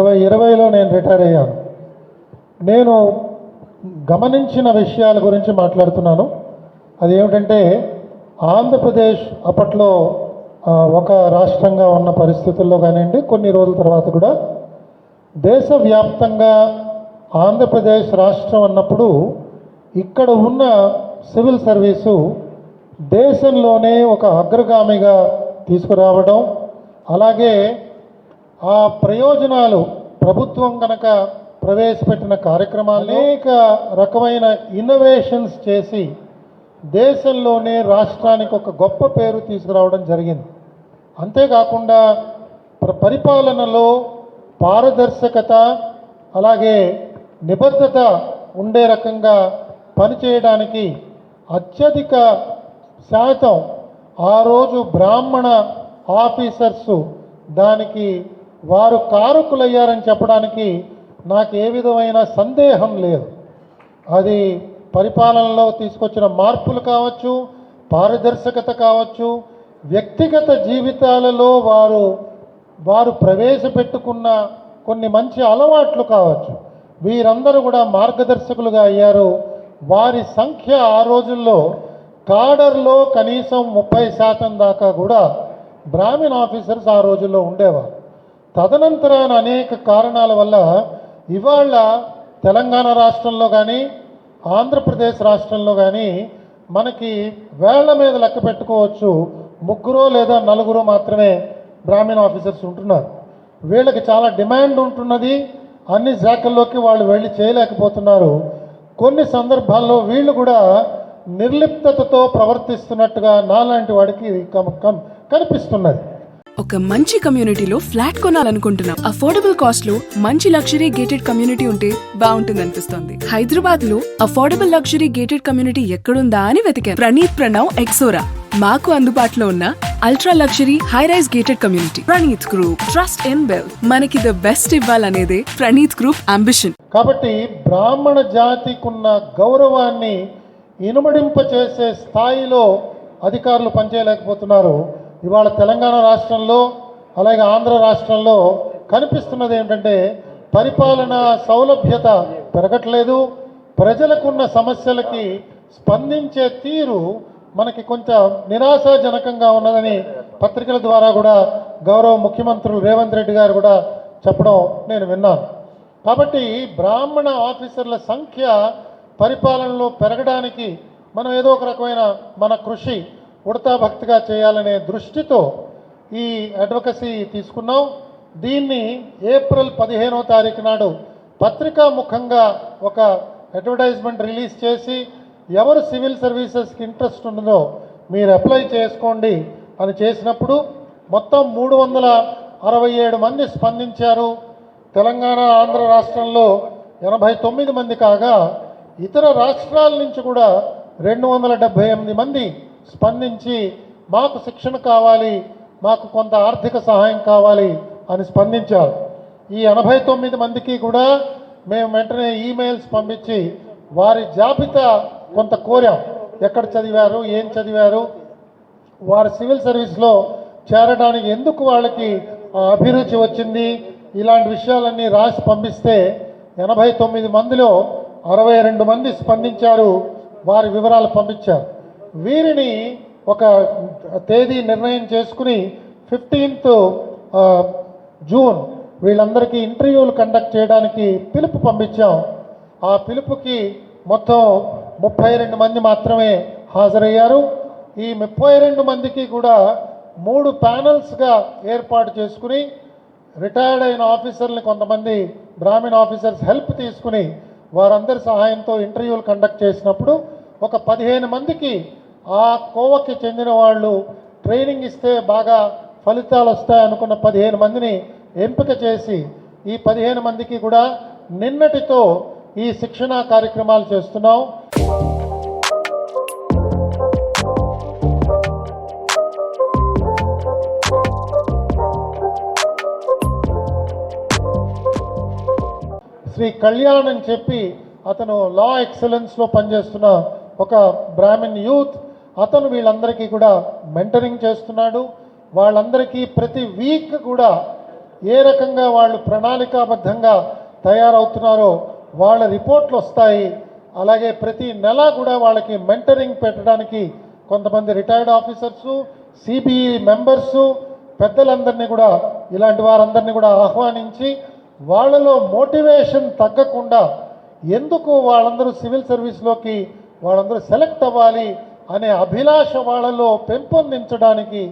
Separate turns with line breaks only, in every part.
ఇరవై ఇరవైలో నేను రిటైర్ అయ్యాను. నేను గమనించిన విషయాల గురించి మాట్లాడుతున్నాను. అది ఏమిటంటే ఆంధ్రప్రదేశ్ అప్పట్లో ఒక రాష్ట్రంగా ఉన్న పరిస్థితుల్లో కానివ్వండి కొన్ని రోజుల తర్వాత కూడా దేశవ్యాప్తంగా ఆంధ్రప్రదేశ్ రాష్ట్రం అన్నప్పుడు ఇక్కడ ఉన్న సివిల్ సర్వీసు దేశంలోనే ఒక అగ్రగామిగా తీసుకురావడం అలాగే ఆ ప్రయోజనాలు ప్రభుత్వం కనుక ప్రవేశపెట్టిన కార్యక్రమాలు అనేక రకమైన ఇన్నోవేషన్స్ చేసి దేశంలోనే రాష్ట్రానికి ఒక గొప్ప పేరు తీసుకురావడం జరిగింది. అంతేకాకుండా ప్ర- పరిపాలనలో పారదర్శకత అలాగే నిబద్ధత ఉండే రకంగా పనిచేయడానికి అత్యధిక శాతం ఆ రోజు బ్రాహ్మణ ఆఫీసర్సు దానికి వారు కారకులయ్యారని చెప్పడానికి నాకు ఏ విధమైన సందేహం లేదు. అది పరిపాలనలో తీసుకొచ్చిన మార్పులు కావచ్చు పారదర్శకత కావచ్చు వ్యక్తిగత జీవితాలలో వారు వారు ప్రవేశపెట్టుకున్న కొన్ని మంచి అలవాట్లు కావచ్చు. వీరందరూ కూడా మార్గదర్శకులుగా అయ్యారు. వారి సంఖ్య ఆ రోజుల్లో కాడర్లో కనీసం ముప్పై శాతం దాకా కూడా బ్రాహ్మణ్ ఆఫీసర్స్ ఆ రోజుల్లో ఉండేవారు. తదనంతరాన అనేక కారణాల వల్ల ఇవాళ తెలంగాణ రాష్ట్రంలో కానీ ఆంధ్రప్రదేశ్ రాష్ట్రంలో కానీ మనకి వేళ్ళ మీద లెక్క పెట్టుకోవచ్చు ముగ్గురు లేదా నలుగురు మాత్రమే గ్రామీణ ఆఫీసర్స్ ఉంటున్నారు. వీళ్ళకి చాలా డిమాండ్ ఉంటున్నది అన్ని శాఖల్లోకి వాళ్ళు వెళ్ళి చేయలేకపోతున్నారు. కొన్ని సందర్భాల్లో వీళ్ళు కూడా నిర్లిప్తతతో ప్రవర్తిస్తున్నట్టుగా నాలాంటి వాడికి కనిపిస్తున్నది.
ఒక మంచి కమ్యూనిటీలో ఫ్లాట్ కొనాలనుకుంటున్నాం. అఫోర్డబుల్ కాస్ట్లో మంచి లగ్జరీ గేటెడ్ కమ్యూనిటీ ఉంటే బాగుంటుంది అనిపిస్తుంది హైదరాబాద్లో అఫోర్డబుల్ లగ్జరీ గేటెడ్ కమ్యూనిటీ ఎక్కడుందా అని వెతికాను ప్రణీత్ ప్రణవ్ ఎక్సోరా. మాకు అందుబాటులో ఉన్న ultra luxury high rise gated community Praneeth group trust in bell మనకి ద బెస్ట్ ఇవ్వాలనేదే ప్రణీత్ గ్రూప్ అంబిషన్
కాబట్టి బ్రాహ్మణ జాతికున్న గౌరవాన్ని ఇనుమడింపచేసే స్థాయిలో అధికారులు పనిచేయలేకపోతున్నారు. ఇవాళ తెలంగాణ రాష్ట్రంలో అలాగే ఆంధ్ర రాష్ట్రంలో కనిపిస్తున్నది ఏంటంటే పరిపాలన సౌలభ్యత పెరగట్లేదు. ప్రజలకున్న సమస్యలకి స్పందించే తీరు మనకి కొంచెం నిరాశాజనకంగా ఉన్నదని పత్రికల ద్వారా కూడా గౌరవ ముఖ్యమంత్రులు రేవంత్ రెడ్డి గారు కూడా చెప్పడం నేను విన్నాను. కాబట్టి బ్రాహ్మణ ఆఫీసర్ల సంఖ్య పరిపాలనలో పెరగడానికి మనం ఏదో ఒక రకమైన మన కృషి ఉడతా భక్తిగా చేయాలనే దృష్టితో ఈ అడ్వకసీ తీసుకున్నాం. దీన్ని ఏప్రిల్ పదిహేనో తారీఖు నాడు పత్రికా ముఖంగా ఒక అడ్వర్టైజ్మెంట్ రిలీజ్ చేసి ఎవరు సివిల్ సర్వీసెస్కి ఇంట్రెస్ట్ ఉన్నదో మీరు అప్లై చేసుకోండి అని చేసినప్పుడు మొత్తం మూడు వందల అరవై ఏడు మంది స్పందించారు. తెలంగాణ ఆంధ్ర రాష్ట్రంలో ఎనభై తొమ్మిది మంది కాగా ఇతర రాష్ట్రాల నుంచి కూడా రెండు వందల డెబ్భై ఎనిమిది మంది స్పందించి మాకు శిక్షణ కావాలి మాకు కొంత ఆర్థిక సహాయం కావాలి అని స్పందించారు. ఈ ఎనభై తొమ్మిది మందికి కూడా మేము వెంటనే ఈమెయిల్స్ పంపించి వారి జాబితా కొంత కోరాం. ఎక్కడ చదివారు ఏం చదివారు వారి సివిల్ సర్వీస్లో చేరడానికి ఎందుకు వాళ్ళకి అభిరుచి వచ్చింది ఇలాంటి విషయాలన్నీ రాసి పంపిస్తే ఎనభై తొమ్మిది మందిలో అరవై రెండు మంది స్పందించారు వారి వివరాలు పంపించారు. వీరిని ఒక తేదీ నిర్ణయం చేసుకుని ఫిఫ్టీన్త్ జూన్ వీళ్ళందరికీ ఇంటర్వ్యూలు కండక్ట్ చేయడానికి పిలుపు పంపించాం. ఆ పిలుపుకి మొత్తం ముప్పై రెండు మంది మాత్రమే హాజరయ్యారు. ఈ ముప్పై రెండు మందికి కూడా మూడు ప్యానల్స్గా ఏర్పాటు చేసుకుని రిటైర్డ్ అయిన ఆఫీసర్ని కొంతమంది గ్రామీణ ఆఫీసర్స్ హెల్ప్ తీసుకుని వారందరి సహాయంతో ఇంటర్వ్యూలు కండక్ట్ చేసినప్పుడు ఒక పదిహేను మందికి ఆ కోవకి చెందిన వాళ్ళు ట్రైనింగ్ ఇస్తే బాగా ఫలితాలు వస్తాయి అనుకున్న పదిహేను మందిని ఎంపిక చేసి ఈ పదిహేను మందికి కూడా నిన్నటితో ఈ శిక్షణా కార్యక్రమాలు చేస్తున్నాం. శ్రీ కళ్యాణ్ అని చెప్పి అతను లా ఎక్సలెన్స్లో పనిచేస్తున్న ఒక బ్రాహ్మణ్ యూత్. అతను వీళ్ళందరికీ కూడా మెంటరింగ్ చేస్తున్నాడు. వాళ్ళందరికీ ప్రతి వీక్ కూడా ఏ రకంగా వాళ్ళు ప్రణాళికాబద్ధంగా తయారవుతున్నారో వాళ్ళ రిపోర్ట్లు వస్తాయి. అలాగే ప్రతి నెల కూడా వాళ్ళకి మెంటరింగ్ పెట్టడానికి కొంతమంది రిటైర్డ్ ఆఫీసర్సు సిబిఈ మెంబర్సు పెద్దలందరినీ కూడా ఇలాంటి వారందరినీ కూడా ఆహ్వానించి వాళ్ళలో మోటివేషన్ తగ్గకుండా ఎందుకు వాళ్ళందరూ సివిల్ సర్వీస్లోకి వాళ్ళందరూ సెలెక్ట్ అవ్వాలి? అనే అభిలాష వాళ్ళలో పెంపొందించడానికి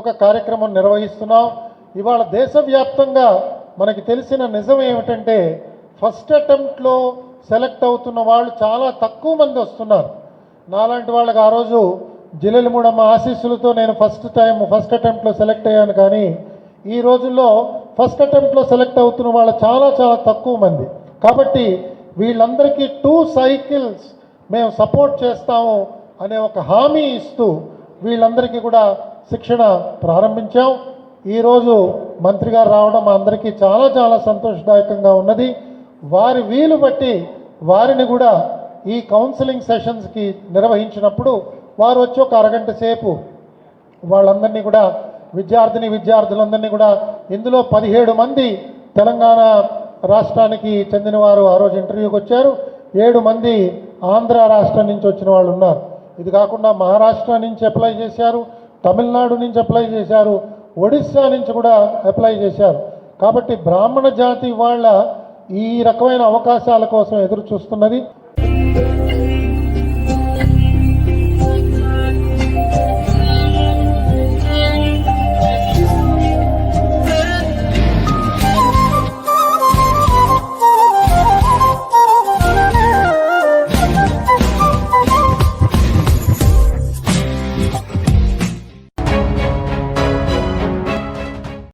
ఒక కార్యక్రమం నిర్వహిస్తున్నాం. ఇవాళ దేశవ్యాప్తంగా మనకి తెలిసిన నిజం ఏమిటంటే ఫస్ట్ అటెంప్ట్లో సెలెక్ట్ అవుతున్న వాళ్ళు చాలా తక్కువ మంది వస్తున్నారు. నాలాంటి వాళ్ళకి ఆ రోజు జిల్లెలమూడమ్మ ఆశీస్సులతో నేను ఫస్ట్ టైం ఫస్ట్ అటెంప్ట్లో సెలెక్ట్ అయ్యాను కానీ ఈ రోజుల్లో ఫస్ట్ అటెంప్ట్లో సెలెక్ట్ అవుతున్న వాళ్ళు చాలా చాలా తక్కువ మంది. కాబట్టి వీళ్ళందరికీ టూ సైకిల్స్ మేము సపోర్ట్ చేస్తాము. అనే ఒక హామీ ఇస్తూ వీళ్ళందరికీ కూడా శిక్షణ ప్రారంభించాం. ఈరోజు మంత్రి గారు రావడం మా అందరికీ చాలా చాలా సంతోషదాయకంగా ఉన్నది. వారి వీలు బట్టి వారిని కూడా ఈ కౌన్సిలింగ్ సెషన్స్కి నిర్వహించినప్పుడు వారు వచ్చి ఒక అరగంట సేపు వాళ్ళందరినీ కూడా విద్యార్థిని విద్యార్థులందరినీ కూడా ఇందులో పదిహేడు మంది తెలంగాణ రాష్ట్రానికి చెందిన వారు ఆ రోజు ఇంటర్వ్యూకి వచ్చారు. ఏడు మంది ఆంధ్ర రాష్ట్రం నుంచి వచ్చిన వాళ్ళు ఉన్నారు. ఇది కాకుండా మహారాష్ట్ర నుంచి అప్లై చేశారు తమిళనాడు నుంచి అప్లై చేశారు ఒడిస్సా నుంచి కూడా అప్లై చేశారు. కాబట్టి బ్రాహ్మణ జాతి వాళ్ళ ఈ రకమైన అవకాశాల కోసం ఎదురు చూస్తున్నది